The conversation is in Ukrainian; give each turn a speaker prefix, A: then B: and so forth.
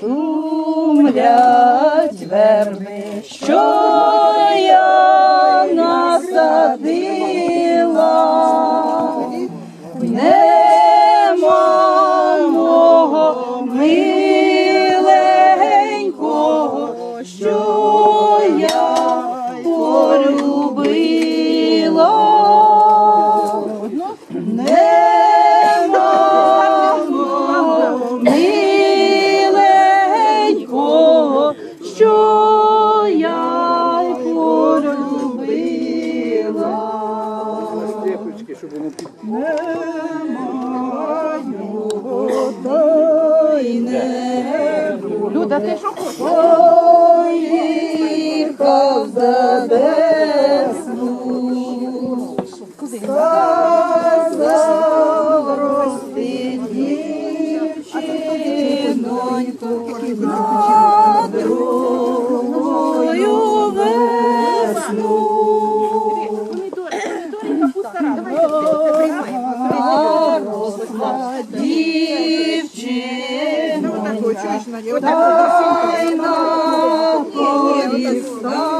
A: Шумлять верби, що я насадила, нема полюбила.
B: Щоб воно під...
A: Люда, ти що хочеш? Поїхав за весну, сказав рости дівчиноньку А дай Тайна повіста